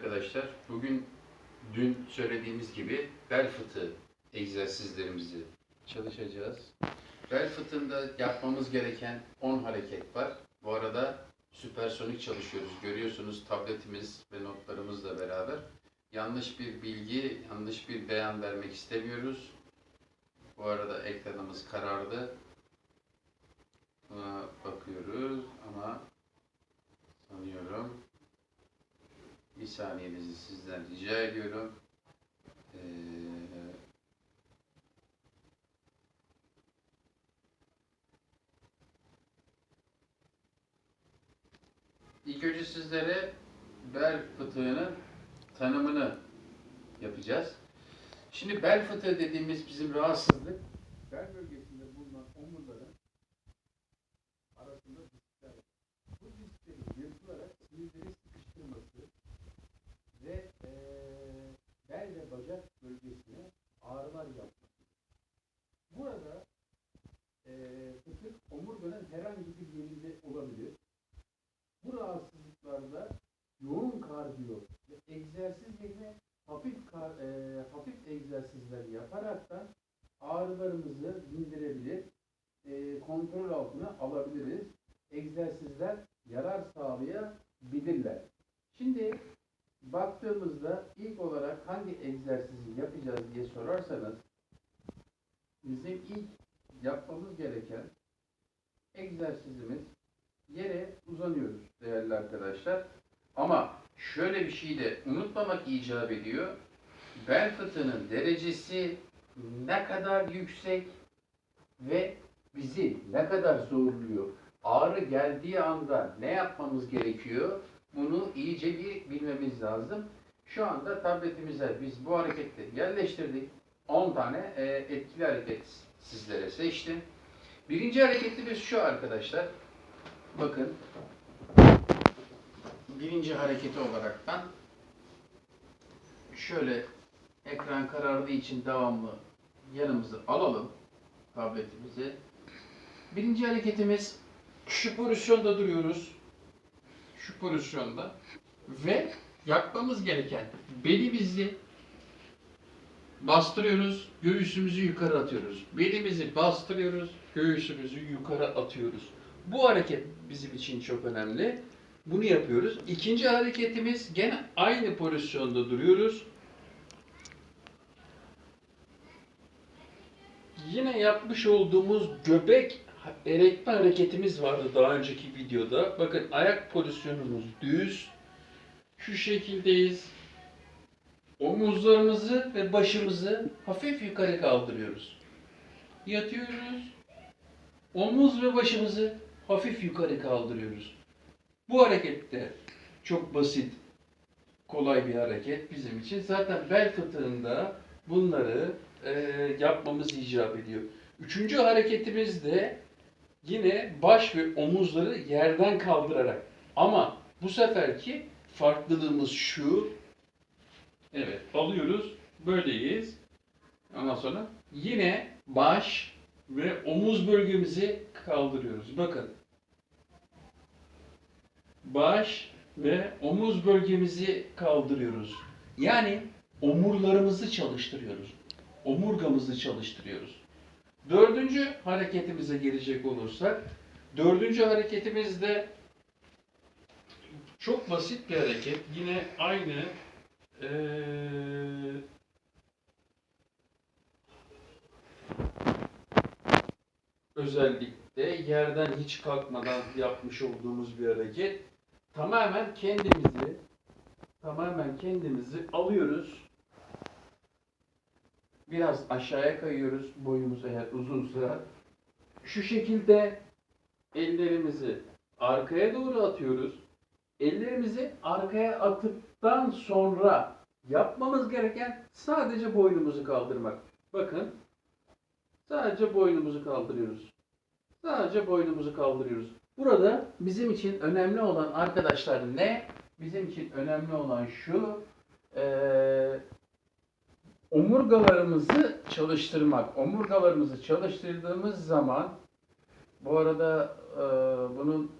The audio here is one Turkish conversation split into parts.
arkadaşlar. Bugün dün söylediğimiz gibi bel fıtığı egzersizlerimizi çalışacağız. Bel fıtığında yapmamız gereken 10 hareket var. Bu arada süpersonik çalışıyoruz. Görüyorsunuz tabletimiz ve notlarımızla beraber. Yanlış bir bilgi, yanlış bir beyan vermek istemiyoruz. Bu arada ekranımız karardı. Buna bakıyoruz ama sanıyorum bir saniyenizi sizden rica ediyorum. Ee, ilk önce sizlere bel fıtığının tanımını yapacağız. Şimdi bel fıtığı dediğimiz bizim rahatsızlık egzersiz yerine hafif kar, eee, hafif egzersizler yaparaktan ağrılarımızı dindirebilir, eee, kontrol altına alabiliriz. Egzersizler yarar sağlayabilirler. Şimdi baktığımızda ilk olarak hangi egzersizi yapacağız diye sorarsanız bizim ilk yapmamız gereken egzersizimiz yere uzanıyoruz değerli arkadaşlar. Ama şöyle bir şey de unutmamak icap ediyor. Bel fıtığının derecesi ne kadar yüksek ve bizi ne kadar zorluyor. Ağrı geldiği anda ne yapmamız gerekiyor? Bunu iyice bir bilmemiz lazım. Şu anda tabletimize biz bu hareketleri yerleştirdik. 10 tane e, etkili hareket sizlere seçtim. Birinci hareketimiz şu arkadaşlar. Bakın. Birinci hareketi olaraktan şöyle ekran karardığı için devamlı yanımızı alalım tabletimizi. Birinci hareketimiz şu pozisyonda duruyoruz. Şu pozisyonda ve yapmamız gereken belimizi bastırıyoruz, göğsümüzü yukarı atıyoruz. Belimizi bastırıyoruz, göğsümüzü yukarı atıyoruz. Bu hareket bizim için çok önemli. Bunu yapıyoruz. İkinci hareketimiz gene aynı pozisyonda duruyoruz. Yine yapmış olduğumuz göbek erekme hareketimiz vardı daha önceki videoda. Bakın ayak pozisyonumuz düz. Şu şekildeyiz. Omuzlarımızı ve başımızı hafif yukarı kaldırıyoruz. Yatıyoruz. Omuz ve başımızı hafif yukarı kaldırıyoruz. Bu hareket de çok basit, kolay bir hareket bizim için. Zaten bel fıtığında bunları e, yapmamız icap ediyor. Üçüncü hareketimiz de yine baş ve omuzları yerden kaldırarak. Ama bu seferki farklılığımız şu. Evet, alıyoruz. Böyleyiz. Ondan sonra yine baş ve omuz bölgemizi kaldırıyoruz. Bakın. Baş ve omuz bölgemizi kaldırıyoruz. Yani omurlarımızı çalıştırıyoruz. Omurgamızı çalıştırıyoruz. Dördüncü hareketimize gelecek olursak, dördüncü hareketimizde çok basit bir hareket. Yine aynı eee özellikle yerden hiç kalkmadan yapmış olduğumuz bir hareket. Tamamen kendimizi tamamen kendimizi alıyoruz. Biraz aşağıya kayıyoruz boyumuz eğer uzunsa. Şu şekilde ellerimizi arkaya doğru atıyoruz. Ellerimizi arkaya atıptan sonra yapmamız gereken sadece boynumuzu kaldırmak. Bakın Sadece boynumuzu kaldırıyoruz. Sadece boynumuzu kaldırıyoruz. Burada bizim için önemli olan arkadaşlar ne? Bizim için önemli olan şu. eee, omurgalarımızı çalıştırmak. Omurgalarımızı çalıştırdığımız zaman bu arada eee, bunun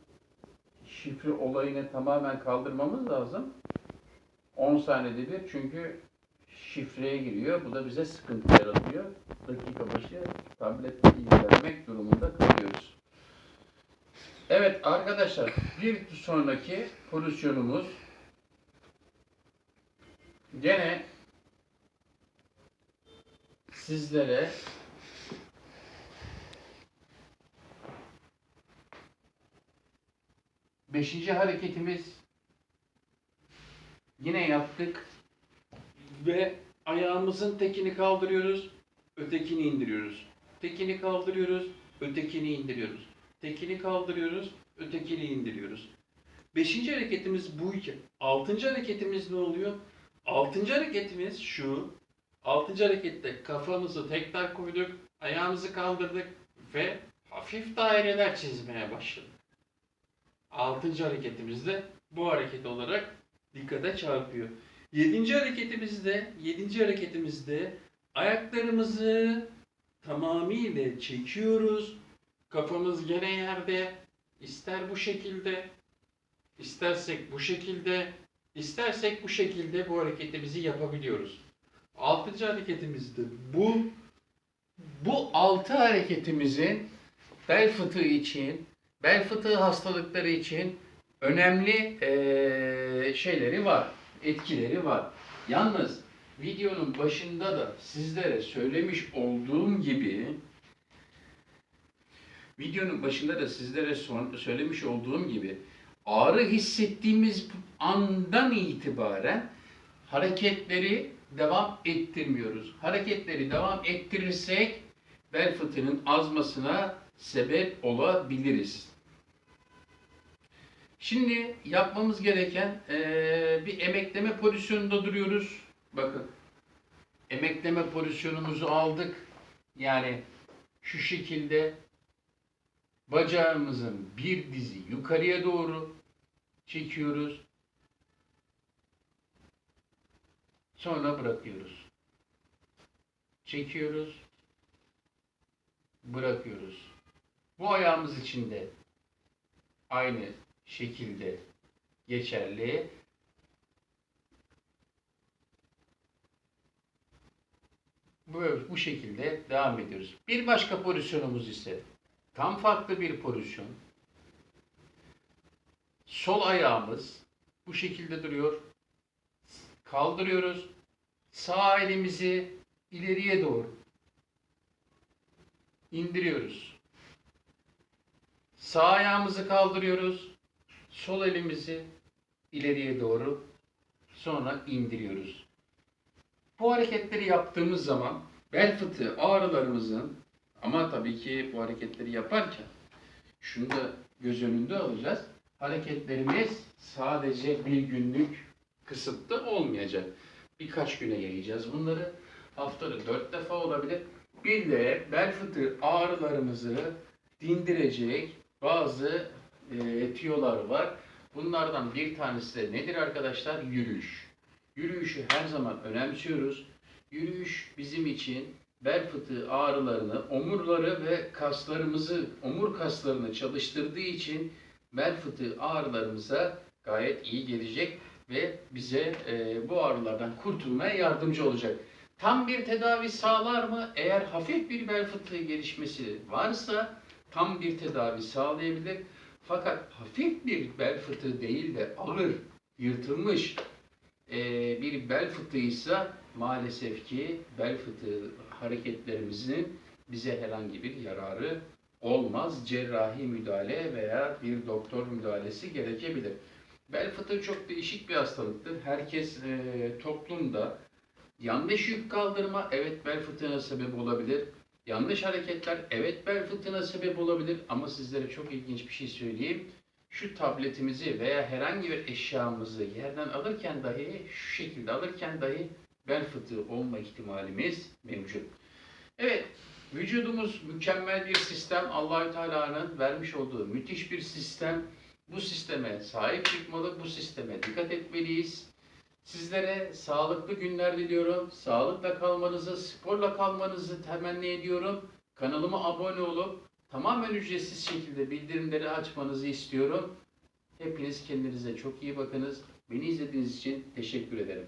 şifre olayını tamamen kaldırmamız lazım. 10 saniyede bir çünkü şifreye giriyor. Bu da bize sıkıntı yaratıyor. Dakika başı tabletle ilgilenmek durumunda kalıyoruz. Evet arkadaşlar bir sonraki pozisyonumuz gene sizlere beşinci hareketimiz yine yaptık ve ayağımızın tekini kaldırıyoruz, ötekini indiriyoruz. Tekini kaldırıyoruz, ötekini indiriyoruz. Tekini kaldırıyoruz, ötekini indiriyoruz. Beşinci hareketimiz bu iki. Altıncı hareketimiz ne oluyor? Altıncı hareketimiz şu. Altıncı harekette kafamızı tekrar koyduk, ayağımızı kaldırdık ve hafif daireler çizmeye başladık. Altıncı hareketimizde bu hareket olarak dikkate çarpıyor. Yedinci hareketimizde, yedinci hareketimizde ayaklarımızı tamamıyla çekiyoruz. Kafamız gene yerde. İster bu şekilde, istersek bu şekilde, istersek bu şekilde bu hareketimizi yapabiliyoruz. Altıncı hareketimizde bu. Bu altı hareketimizin bel fıtığı için, bel fıtığı hastalıkları için önemli eee, şeyleri var, etkileri var. Yalnız videonun başında da sizlere söylemiş olduğum videonun başında da sizlere söylemiş olduğum gibi ağrı hissettiğimiz andan itibaren hareketleri devam ettirmiyoruz. Hareketleri devam ettirirsek bel fıtığının azmasına sebep olabiliriz. Şimdi yapmamız gereken eee, bir emekleme pozisyonunda duruyoruz. Bakın. Emekleme pozisyonumuzu aldık. Yani şu şekilde bacağımızın bir dizi yukarıya doğru çekiyoruz. Sonra bırakıyoruz. Çekiyoruz. Bırakıyoruz. Bu ayağımız için de aynı şekilde geçerli. Böyle bu şekilde devam ediyoruz. Bir başka pozisyonumuz ise tam farklı bir pozisyon. Sol ayağımız bu şekilde duruyor. Kaldırıyoruz. Sağ elimizi ileriye doğru indiriyoruz. Sağ ayağımızı kaldırıyoruz. Sol elimizi ileriye doğru sonra indiriyoruz. Bu hareketleri yaptığımız zaman bel fıtığı ağrılarımızın ama tabii ki bu hareketleri yaparken şunu da göz önünde alacağız. Hareketlerimiz sadece bir günlük kısıtlı olmayacak. Birkaç güne yayacağız bunları. Haftada dört defa olabilir. Bir de bel fıtığı ağrılarımızı dindirecek bazı e, tiyolar var. Bunlardan bir tanesi de nedir arkadaşlar? Yürüyüş. Yürüyüşü her zaman önemsiyoruz. Yürüyüş bizim için bel fıtığı ağrılarını, omurları ve kaslarımızı, omur kaslarını çalıştırdığı için bel fıtığı ağrılarımıza gayet iyi gelecek ve bize e, bu ağrılardan kurtulmaya yardımcı olacak. Tam bir tedavi sağlar mı? Eğer hafif bir bel fıtığı gelişmesi varsa tam bir tedavi sağlayabilir. Fakat hafif bir bel fıtığı değil de ağır, yırtılmış e, bir bel fıtığıysa maalesef ki bel fıtığı hareketlerimizin bize herhangi bir yararı olmaz. Cerrahi müdahale veya bir doktor müdahalesi gerekebilir. Bel fıtığı çok değişik bir hastalıktır. Herkes e, toplumda yanlış yük kaldırma evet bel fıtığına sebep olabilir. Yanlış hareketler evet bel fıtığına sebep olabilir ama sizlere çok ilginç bir şey söyleyeyim. Şu tabletimizi veya herhangi bir eşyamızı yerden alırken dahi şu şekilde alırken dahi bel fıtığı olma ihtimalimiz mevcut. Evet, vücudumuz mükemmel bir sistem. Allahü Teala'nın vermiş olduğu müthiş bir sistem. Bu sisteme sahip çıkmalı, bu sisteme dikkat etmeliyiz. Sizlere sağlıklı günler diliyorum. Sağlıkla kalmanızı, sporla kalmanızı temenni ediyorum. Kanalıma abone olup tamamen ücretsiz şekilde bildirimleri açmanızı istiyorum. Hepiniz kendinize çok iyi bakınız. Beni izlediğiniz için teşekkür ederim.